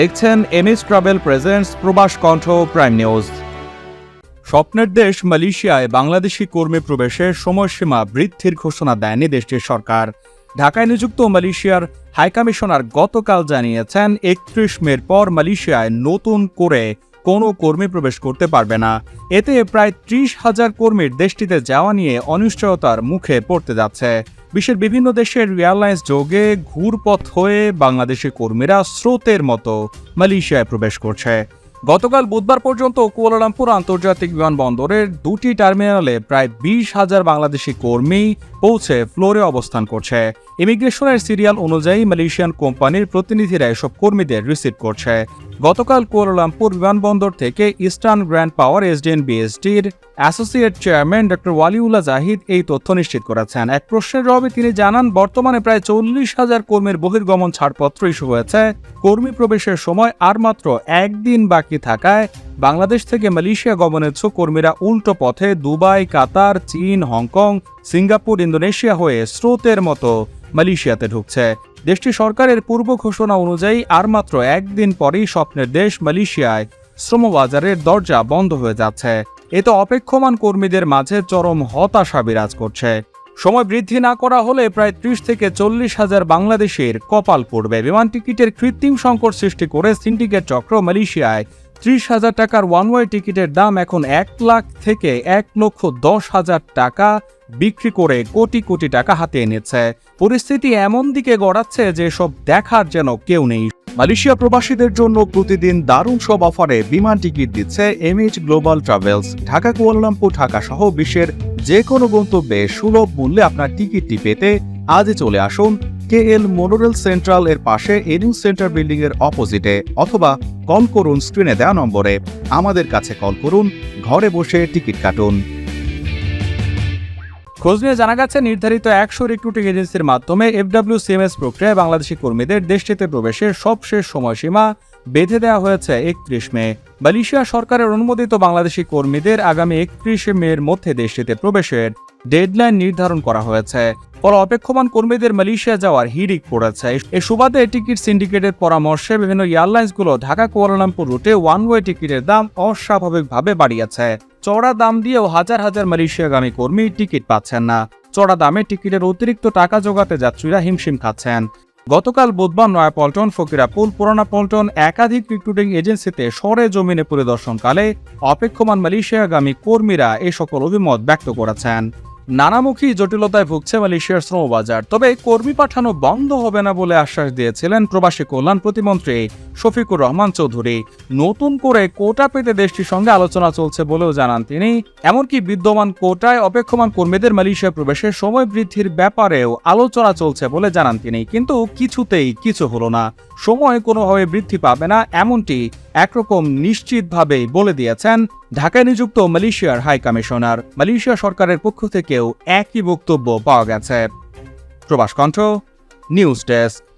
দেখছেন MS travel presents প্রবাস কণ্ঠ প্রাইম নিউজ। স্বপ্নের দেশ মালয়েশিয়ায় বাংলাদেশি কর্মী প্রবেশের সময়সীমা বৃদ্ধির ঘোষণা দেয়নি দেশটির সরকার। ঢাকায় নিযুক্ত মালয়েশিয়ার হাইকমিশনার গতকাল জানিয়েছেন, একত্রিশ মের পর মালয়েশিয়ায় নতুন করে কোনো কর্মী প্রবেশ করতে পারবে না। এতে প্রায় ত্রিশ হাজার কর্মীর দেশটিতে যাওয়া নিয়ে অনিশ্চয়তার মুখে পড়তে যাচ্ছে। বিশ্বের বিভিন্ন দেশের এয়ারলাইন্স যোগে ঘুরপথ হয়ে বাংলাদেশি কর্মীরা স্রোতের মতো মালয়েশিয়ায় প্রবেশ করছে। গতকাল বুধবার পর্যন্ত কুয়ালালামপুর আন্তর্জাতিক বিমানবন্দরের দুটি টার্মিনালে প্রায় বিশ হাজার বাংলাদেশি কর্মী পৌঁছে ফ্লোরে অবস্থান করছে। ইমিগ্রেশনের সিরিয়াল অনুযায়ী মালয়েশিয়ান কোম্পানির প্রতিনিধিরা এসব কর্মীদের রিসিভ করছে। গতকাল কুয়ালালামপুর বিমানবন্দর থেকে ইস্টার্ন গ্র্যান্ড পাওয়ার SDN বিএসটির associate chairman doctor Waliullah Zahid এই তথ্য নিশ্চিত করেছেন। এক প্রশ্নের জবাবে তিনি জানান, বর্তমানে প্রায় চল্লিশ হাজার কর্মীর বহির্গমন ছাড়পত্র ইস্যু হয়েছে। কর্মী প্রবেশের সময় আর মাত্র একদিন বাকি থাকায় বাংলাদেশ থেকে মালয়েশিয়া গমনের ইচ্ছুক কর্মীরা উল্টো পথে দুবাই, কাতার, চীন, হংকং, সিঙ্গাপুর, ইন্দোনেশিয়া হয়ে স্রোতের মতো মালয়েশিয়াতে ঢুকছে। দেশটি সরকারের পূর্ব ঘোষণা অনুযায়ী আর মাত্র একদিন পরেই স্বপ্নের দেশ মালয়েশিয়ায় শ্রমবাজারের দরজা বন্ধ হয়ে যাচ্ছে। এতে অপেক্ষমান কর্মীদের মাঝে চরম হতাশা বিরাজ করছে। সময় বৃদ্ধি না করা হলে প্রায় ত্রিশ থেকে চল্লিশ হাজার বাংলাদেশের কপাল পড়বে। বিমান টিকিটের কৃত্রিম সংকট সৃষ্টি করে সিন্ডিকেট চক্র মালয়েশিয়ায় ত্রিশ হাজার টাকার ওয়ান ওয়ে টিকিটের দাম এখন এক লাখ থেকে এক লক্ষ দশ হাজার টাকা বিক্রি করে কোটি কোটি টাকা হাতে এনেছে। পরিস্থিতি এমন দিকে গড়াচ্ছে যে সব দেখার যেন কেউ নেই। মালয়েশিয়া প্রবাসীদের জন্য প্রতিদিন দারুণ সব অফারে বিমান টিকিট দিচ্ছে MH global travels. Dhaka, Kuala Lumpur, Dhaka সহ বিশ্বের যে কোনো গন্তব্যে সুলভ মূল্যে আপনার টিকিটটি পেতে আজই চলে আসুন কে এল মোনোরেল সেন্ট্রাল এর পাশে এডিং সেন্টার বিল্ডিং এর অপোজিটে অথবা কল করুন স্ক্রিনে দেওয়া নম্বরে। আমাদের কাছে কল করুন, ঘরে বসে টিকিট কাটুন। খোঁজ নিয়ে জানা গেছে, নির্ধারিত একশো রিক্রুটিং এজেন্সির মাধ্যমে এফডব্লিউ সিএমএস প্রক্রিয়ায় বাংলাদেশি কর্মীদের দেশটিতে প্রবেশের সবশেষ সময়সীমা বেঁধে দেওয়া হয়েছে একত্রিশ মে। মালয়েশিয়া সরকারের অনুমোদিত বাংলাদেশি কর্মীদের আগামী একত্রিশে মের মধ্যে দেশটিতে প্রবেশের ডেডলাইন নির্ধারণ করা হয়েছে। ফলে অপেক্ষমান কর্মীদের মালয়েশিয়া যাওয়ার হিড়িক পড়েছে। এ সুবাদে টিকিট সিন্ডিকেটের পরামর্শে বিভিন্ন এয়ারলাইন্সগুলো ঢাকা কুয়ালালামপুর রুটে ওয়ান ওয়ে টিকিটের দাম অস্বাভাবিকভাবে বাড়িয়েছে। চড়া দাম দিয়েও হাজার হাজার মালয়েশিয়াগামী কর্মী টিকিট পাচ্ছেন না। চড়া দামে টিকিটের অতিরিক্ত টাকা জোগাতে যাত্রীরা হিমশিম খাচ্ছেন। গতকাল বুধবার নয়াপল্টন ফকিরাপুল পুরানা পল্টন একাধিক রিক্রুটিং এজেন্সিতে সরে জমিনে পরিদর্শনকালে অপেক্ষমান মালয়েশিয়াগামী কর্মীরা এ সকল অভিমত ব্যক্ত করেছেন। নানামুখী জটিলতায় ভুগছে মালয়েশিয়ার শ্রমবাজার। তবে কর্মী পাঠানো বন্ধ হবে না বলে আশ্বাস দিয়েছিলেন প্রবাসী কল্যাণ প্রতিমন্ত্রী শফিকুর রহমান চৌধুরী। নতুন করে কোটা পেতে দেশটির সঙ্গে আলোচনা চলছে বলেও জানান তিনি। এমনকি বিদ্যমান কোটায় অপেক্ষমান কর্মীদের মালয়েশিয়া প্রবেশের সময় বৃদ্ধির ব্যাপারেও আলোচনা চলছে বলে জানান তিনি। কিন্তু কিছুতেই কিছু হলো না। সময় কোনোভাবে বৃদ্ধি পাবে না এমনটি একরকম নিশ্চিতভাবেই বলে দিয়েছেন ঢাকায় নিযুক্ত মালয়েশিয়ার হাই কমিশনার। মালয়েশিয়া সরকারের পক্ষ থেকেও একই বক্তব্য পাওয়া গেছে। প্রবাস কণ্ঠ, নিউজ ডেস্ক।